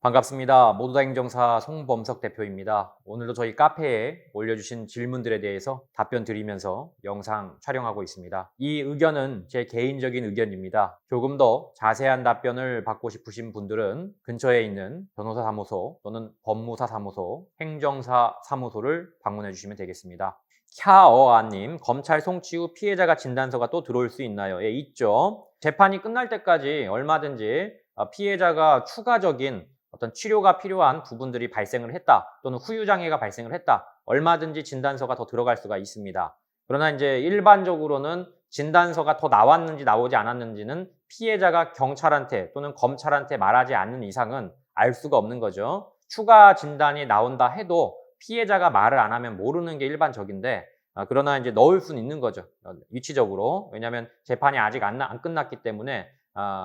반갑습니다. 모두다 행정사 송범석 대표입니다. 오늘도 저희 카페에 올려주신 질문들에 대해서 답변 드리면서 영상 촬영하고 있습니다. 이 의견은 제 개인적인 의견입니다. 조금 더 자세한 답변을 받고 싶으신 분들은 근처에 있는 변호사 사무소 또는 법무사 사무소, 행정사 사무소를 방문해 주시면 되겠습니다. 캬어아님, 검찰 송치 후 피해자가 진단서가 또 들어올 수 있나요? 예, 있죠. 재판이 끝날 때까지 얼마든지 어, 피해자가 추가적인 어떤 치료가 필요한 부분들이 발생을 했다 또는 후유 장애가 발생을 했다 얼마든지 진단서가 더 들어갈 수가 있습니다. 그러나 이제 일반적으로는 진단서가 더 나왔는지 나오지 않았는지는 피해자가 경찰한테 또는 검찰한테 말하지 않는 이상은 알 수가 없는 거죠. 추가 진단이 나온다 해도 피해자가 말을 안 하면 모르는 게 일반적인데 아, 그러나 이제 넣을 수는 있는 거죠. 어, 위치적으로. 왜냐하면 재판이 아직 안, 나- 안 끝났기 때문에 아,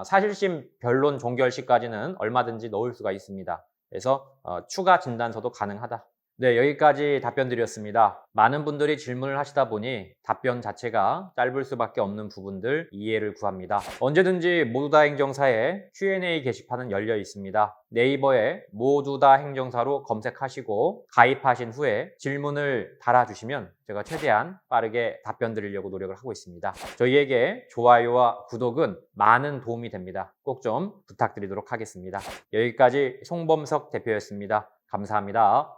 사실심 변론 종결 시까지는 얼마든지 넣을 수가 있습니다. 그래서 어, 추가 진단서도 가능하다. 네, 여기까지 답변 드렸습니다. 많은 분들이 질문을 하시다 보니 답변 자체가 짧을 수밖에 없는 부분들 이해를 구합니다. 언제든지 모두 다 행정사에 Q&A 게시판은 열려 있습니다. 네이버에 모두 다 행정사로 검색하시고 가입하신 후에 질문을 달아주시면 제가 최대한 빠르게 답변 드리려고 노력을 하고 있습니다. 저희에게 좋아요와 구독은 많은 도움이 됩니다. 꼭 좀 부탁드리도록 하겠습니다. 여기까지 송범석 대표였습니다. 감사합니다.